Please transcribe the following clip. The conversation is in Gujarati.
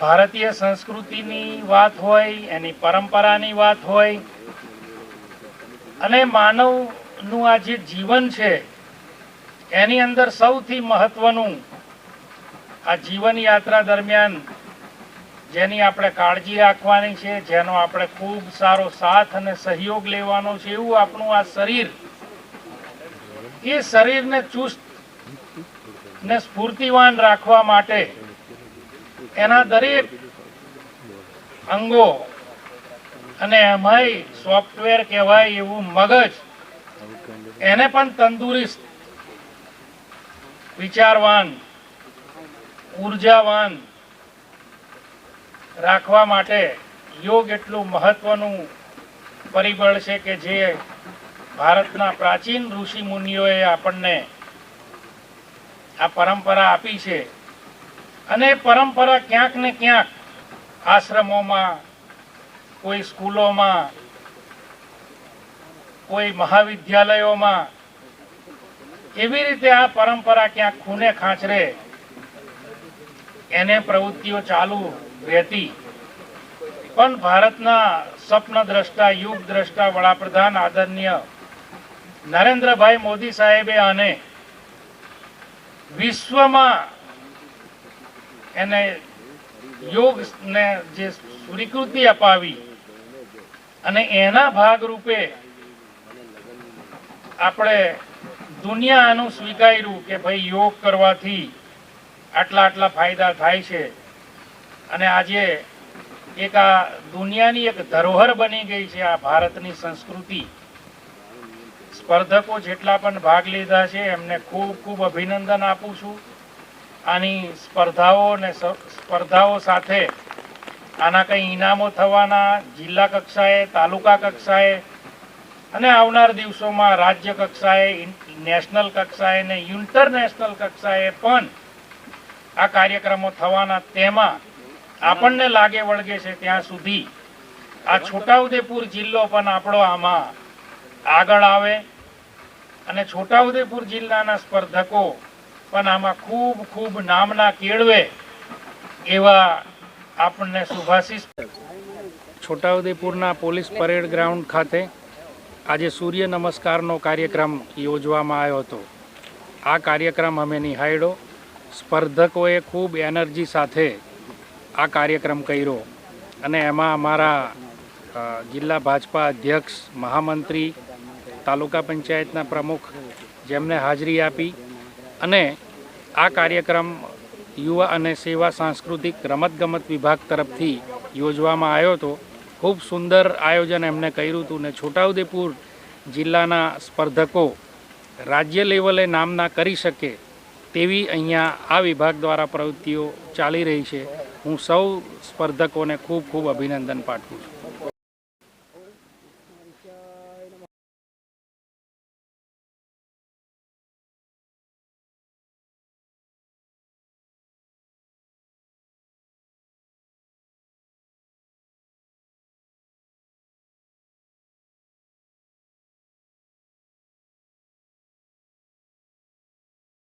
ભારતીય સંસ્કૃતિની વાત હોય, એની પરંપરાની વાત હોય, અને માનવનું આ જે જીવન છે, એની અંદર સૌથી મહત્વનું આ જીવન યાત્રા દરમિયાન જેની આપણે કાળજી રાખવાની છે, જેનો આપણે ખૂબ સારો સાથ અને સહયોગ લેવાનો છે, એવું આપણું આ શરીર. એ શરીરને ચુસ્ત ને સ્ફૂર્તિવાન રાખવા માટે એના દરેક અંગો અને એમાંય સોફ્ટવેર કહેવાય એવું મગજ એને પણ તંદુરસ્ત, વિચારવાન, ઉર્જાવાન રાખવા માટે યોગ એટલું મહત્વનું પરિબળ છે કે જે ભારતના પ્રાચીન ઋષિ મુનિઓએ આપણને આ પરંપરા આપી છે. અને પરંપરા ક્યાંક ને ક્યાંક આશ્રમોમાં, કોઈ સ્કૂલોમાં, કોઈ મહાવિદ્યાલયોમાં એવી રીતે આ પરંપરા ક્યાંક ખૂને ખાંચરે, એને પ્રવૃત્તિઓ ચાલુ રહેતી. પણ ભારતના સ્વપ્ન દ્રષ્ટા, યુગ દ્રષ્ટા વડાપ્રધાન આદરણીય નરેન્દ્રભાઈ મોદી સાહેબે આને વિશ્વમાં એને યોગને જે સ્વીકૃતિ અપાવી અને એના ભાગરૂપે આપણે દુનિયા આનું સ્વીકાર્યું કે ભાઈ યોગ કરવાથી આટલા આટલા ફાયદા થાય છે. અને આજે એક આ દુનિયાની એક ધરોહર બની ગઈ છે આ ભારતની સંસ્કૃતિ. સ્પર્ધકો જેટલા પણ ભાગ લીધા છે એમને ખૂબ ખૂબ અભિનંદન આપું છું. આની સ્પર્ધાઓ અને સ્પર્ધાઓ સાથે આના કંઈ ઇનામો થવાના જિલ્લા કક્ષાએ, તાલુકા કક્ષાએ અને આવનાર દિવસોમાં રાજ્ય કક્ષાએ નેશનલ કક્ષાએ ને ઇન્ટરનેશનલ કક્ષાએ પણ આ કાર્યક્રમો થવાના તેમાં આપણને લાગે વળગે છે ત્યાં સુધી આ છોટાઉદેપુર જિલ્લો પણ આપણો આમાં આગળ આવે અને છોટાઉદેપુર જિલ્લાના સ્પર્ધકો પણ આમાં ખૂબ ખૂબ નામના કેળવે એવા આપણને સુભાષિસ છોટાઉદેપુરના પોલીસ પરેડ ગ્રાઉન્ડ ખાતે આજે સૂર્ય નમસ્કારનો કાર્યક્રમ યોજવામાં આવ્યો હતો. આ કાર્યક્રમ અમે નિહાળ્યો. સ્પર્ધકોએ ખૂબ એનર્જી સાથે આ કાર્યક્રમ કર્યો અને એમાં અમારા જિલ્લા ભાજપા અધ્યક્ષ, મહામંત્રી, તાલુકા પંચાયતના પ્રમુખ જેમને હાજરી આપી અને આ કાર્યક્રમ યુવા અને સેવા સાંસ્કૃતિક રમતગમત વિભાગ તરફથી યોજવામાં આવ્યો હતો. ખૂબ સુંદર આયોજન એમને કર્યું હતું ને છોટાઉદેપુર જિલ્લાના સ્પર્ધકો રાજ્ય લેવલે નામના કરી શકે તેવી અહીંયા આ વિભાગ દ્વારા પ્રવૃત્તિઓ ચાલી રહી છે. હું સૌ સ્પર્ધકોને ખૂબ ખૂબ અભિનંદન પાઠવું છું.